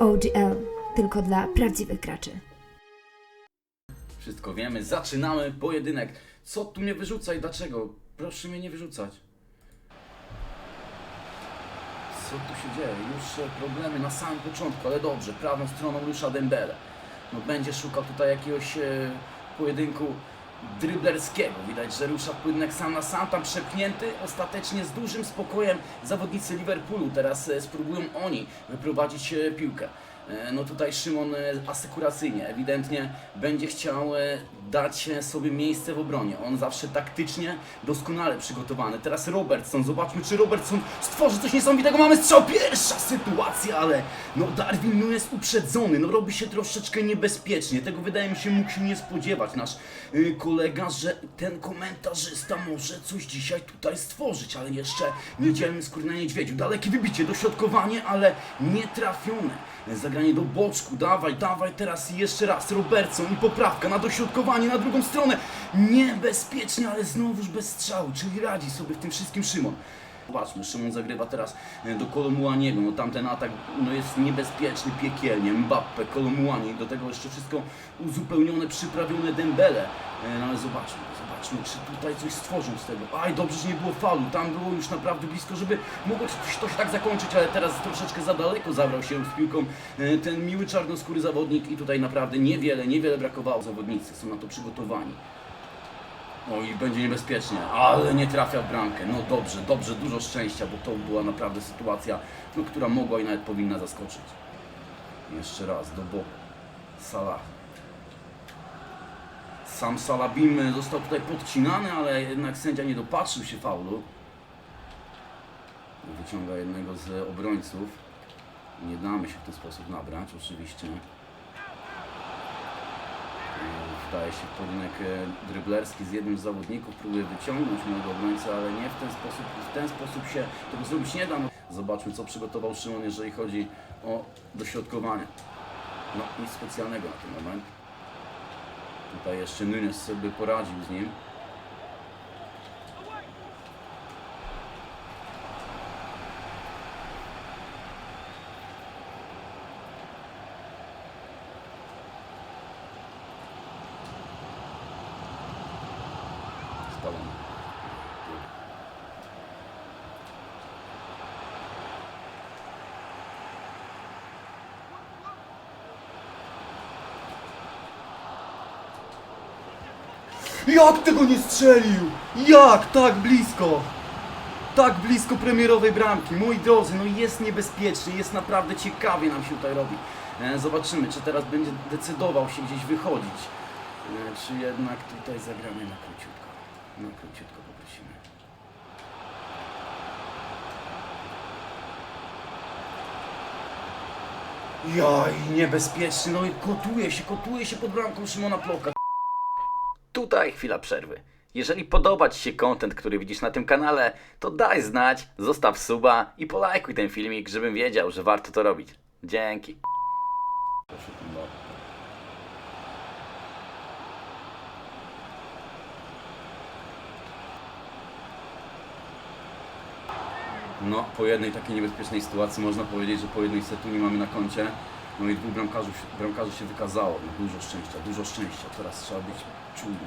OGL. Tylko dla prawdziwych graczy. Wszystko wiemy, zaczynamy pojedynek. Co tu mnie wyrzuca i dlaczego? Proszę mnie nie wyrzucać. Co tu się dzieje? Już e, problemy na samym początku, ale dobrze, prawą stroną rusza Dembele. No będzie szukał tutaj jakiegoś e, pojedynku dryblerskiego. Widać, że rusza pojedynek sam na sam, tam przepchnięty, ostatecznie z dużym spokojem zawodnicy Liverpoolu. Teraz e, spróbują oni wyprowadzić e, piłkę. E, No tutaj Szymon e, asykuracyjnie, ewidentnie będzie chciał e, dać sobie miejsce w obronie. On zawsze taktycznie doskonale przygotowany. Teraz Robertson, zobaczmy czy Robertson stworzy coś niesamowitego. Mamy strzał, pierwsza sytuacja, ale no Darwin Nunes uprzedzony, no robi się troszeczkę niebezpiecznie. Tego wydaje mi się mógł się nie spodziewać nasz y, kolega, że ten komentarzysta może coś dzisiaj tutaj stworzyć, ale jeszcze niedzielny skór na niedźwiedziu. Dalekie wybicie, dośrodkowanie, ale nie trafione. Zagranie do boczku, dawaj, dawaj, teraz jeszcze raz Robertson i poprawka na dośrodkowanie na drugą stronę. Niebezpiecznie, ale znowuż bez strzału, czyli radzi sobie w tym wszystkim Szymon. Zobaczmy, Szymon zagrywa teraz e, do Kolomuaniego, no tamten atak no jest niebezpieczny piekielnie, Mbappe, Kolomuani, do tego jeszcze wszystko uzupełnione, przyprawione Dembele, E, no ale zobaczmy, zobaczmy, czy tutaj coś stworzą z tego. Aj, dobrze, że nie było faulu, tam było już naprawdę blisko, żeby mogło to się tak zakończyć, ale teraz troszeczkę za daleko zabrał się z piłką e, ten miły czarnoskóry zawodnik i tutaj naprawdę niewiele, niewiele brakowało. Zawodnicy są na to przygotowani. O i będzie niebezpiecznie, ale nie trafia w bramkę. No dobrze, dobrze, dużo szczęścia, bo to była naprawdę sytuacja, no, która mogła i nawet powinna zaskoczyć. Jeszcze raz, do boku. Salah. Sam Salabim został tutaj podcinany, ale jednak sędzia nie dopatrzył się faulu. Wyciąga jednego z obrońców. Nie damy się w ten sposób nabrać, oczywiście. Wdaje się pojedynek e, dryblerski z jednym z zawodników, próbuje wyciągnąć mojego obrońcę, ale nie w ten sposób, w ten sposób się tego zrobić nie da. No, Zobaczmy co przygotował Szymon, jeżeli chodzi o dośrodkowanie. No nic specjalnego na ten moment. Tutaj jeszcze Nunes sobie poradził z nim. Jak tego nie strzelił? Jak tak blisko? Tak blisko premierowej bramki. Moi drodzy, no jest niebezpiecznie, jest naprawdę ciekawie nam się tutaj robi. E, Zobaczymy, czy teraz będzie decydował się gdzieś wychodzić. E, Czy jednak tutaj zagramy na króciutko. Na króciutko poprosimy. Jaj, niebezpieczny, no i kotuje się, kotuje się pod bramką Szymona Ploka. Tutaj chwila przerwy. Jeżeli podoba Ci się content, który widzisz na tym kanale, to daj znać, zostaw suba i polajkuj ten filmik, żebym wiedział, że warto to robić. Dzięki. No. Po jednej takiej niebezpiecznej sytuacji można powiedzieć, że po jednej setuni mamy na koncie. No i dwóch bramkarzy, bramkarzy się wykazało. No, dużo szczęścia, dużo szczęścia. Teraz trzeba być czujny.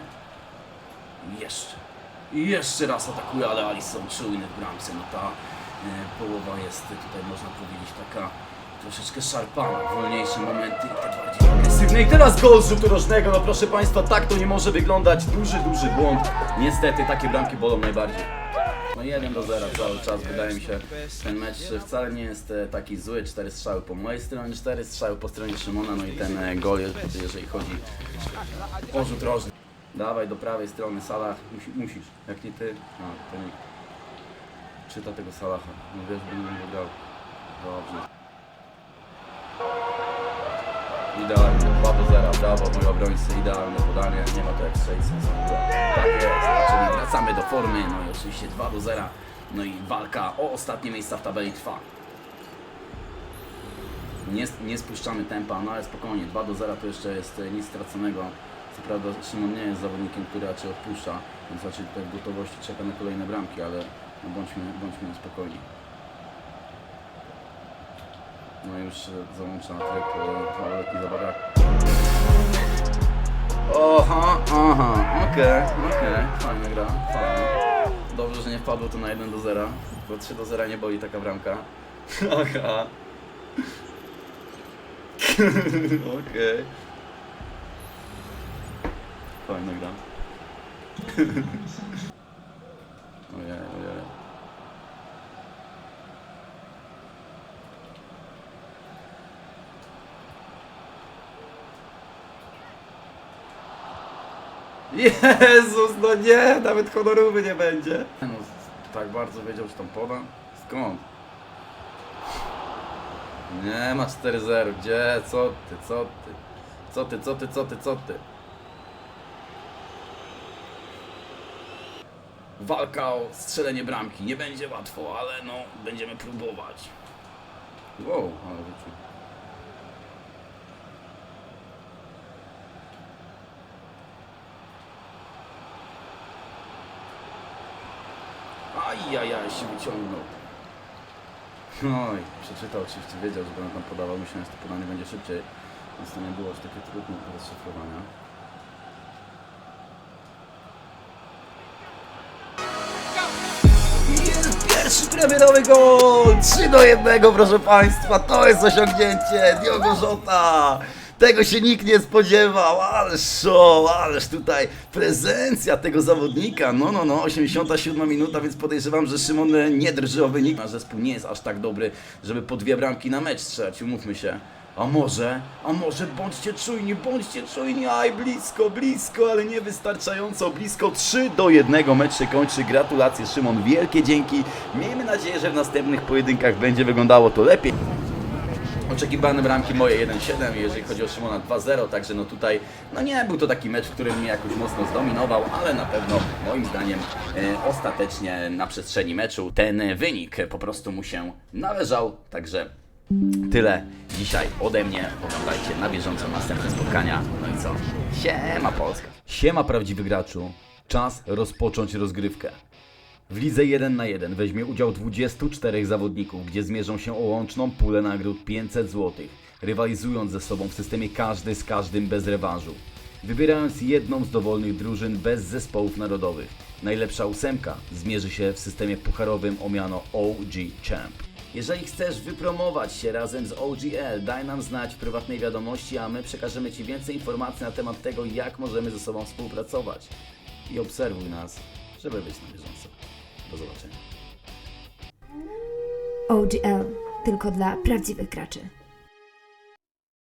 I jeszcze. I jeszcze raz atakuje, ale Alisson czujny w bramce. No ta e, połowa jest tutaj, można powiedzieć, taka troszeczkę szarpana. Wolniejsze momenty, te bardziej agresywne. I teraz gol z rzutu rożnego. No proszę Państwa, tak to nie może wyglądać. Duży, duży błąd. Niestety takie bramki bolą najbardziej. No 1 do 0 cały czas. Wydaje mi się, ten mecz wcale nie jest e, taki zły. Cztery strzały po mojej stronie, cztery strzały po stronie Szymona. No i ten e, gol, jeżeli chodzi o rzut rożny. Dawaj do prawej strony, Salah, musi, musisz, jak nie ty, a to nie. Czyta tego Salaha, no wiesz, bym nie grał. Dobrze. Idealnie, 2 do 0, brawo mój obrońcy, idealne podanie, nie ma to jak strzelić Tak jest, czyli wracamy do formy, no i oczywiście 2 do 0. No i walka o ostatnie miejsca w tabeli trwa. Nie, nie spuszczamy tempa, no ale spokojnie, 2 do 0 to jeszcze jest e, nic straconego. Co prawda Szymon nie jest zawodnikiem, który raczej odpuszcza, więc raczej tutaj w gotowości czeka na kolejne bramki, ale no bądźmy, bądźmy spokojni. No już załączam tryb e, małoletni zabawiak. Oha, aha, okej, okej, fajna gra, fajna. Dobrze, że nie wpadło to na 1 do 0, bo 3 do 0 nie boli taka bramka. Aha. Okej. Fajna gra. Ojej, ojej. Jezus, no nie, nawet honorowy nie będzie. No, tak bardzo wiedział, że tam poda? Skąd? Nie ma 4-0, gdzie? Co ty, co ty? Co ty, co ty, co ty, co ty? Walka o strzelenie bramki. Nie będzie łatwo, ale no, będziemy próbować. Wow, ale wyczuł. Ajajaj, się wyciągnął. Oj, przeczytał oczywiście, wiedział, że będę tam podawał. Myślałem, że to podanie będzie szybciej, więc to nie było aż takie trudne do rozszyfrowania. Pierwszy premierowy gol! 3 do 1, proszę Państwa, to jest osiągnięcie Diogo Jota! Tego się nikt nie spodziewał, ależ show, ależ tutaj prezencja tego zawodnika. No, no, no, 87 minuta, więc podejrzewam, że Szymon nie drży o wynik. A zespół nie jest aż tak dobry, żeby po dwie bramki na mecz strzelać, umówmy się. A może, a może bądźcie czujni, bądźcie czujni, aj blisko, blisko, ale nie wystarczająco blisko. 3 do 1 mecz się kończy. Gratulacje Szymon, wielkie dzięki. Miejmy nadzieję, że w następnych pojedynkach będzie wyglądało to lepiej. Oczekiwane bramki moje 1-7, jeżeli chodzi o Szymona 2-0, także no tutaj no nie był to taki mecz, w którym mnie jakoś mocno zdominował, ale na pewno moim zdaniem e, ostatecznie na przestrzeni meczu ten wynik po prostu mu się należał, także tyle dzisiaj ode mnie. Oglądajcie na bieżąco następne spotkania. No i co? Siema Polska. Siema prawdziwy graczu. Czas rozpocząć rozgrywkę. W lidze 1 na 1 weźmie udział 24 zawodników, gdzie zmierzą się o łączną pulę nagród 500 zł, rywalizując ze sobą w systemie każdy z każdym bez rewanżu. Wybierając jedną z dowolnych drużyn bez zespołów narodowych. Najlepsza ósemka zmierzy się w systemie pucharowym o miano OG Champ. Jeżeli chcesz wypromować się razem z OGL, daj nam znać w prywatnej wiadomości, a my przekażemy Ci więcej informacji na temat tego, jak możemy ze sobą współpracować. I obserwuj nas, żeby być na bieżąco. Do zobaczenia. OGL tylko dla prawdziwych graczy.